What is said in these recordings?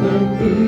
Hallelujah.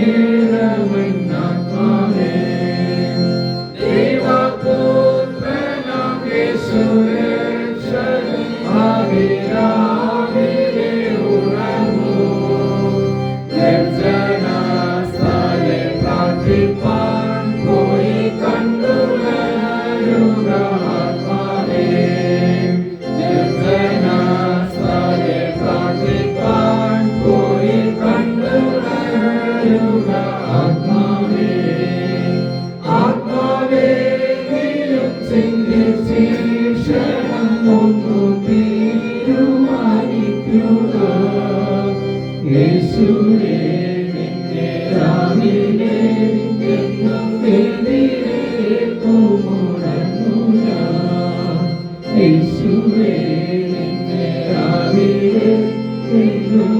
you. യേശുവേ നിന്നെ രാവിലെ എതിരേൽക്കുമുണർന്നു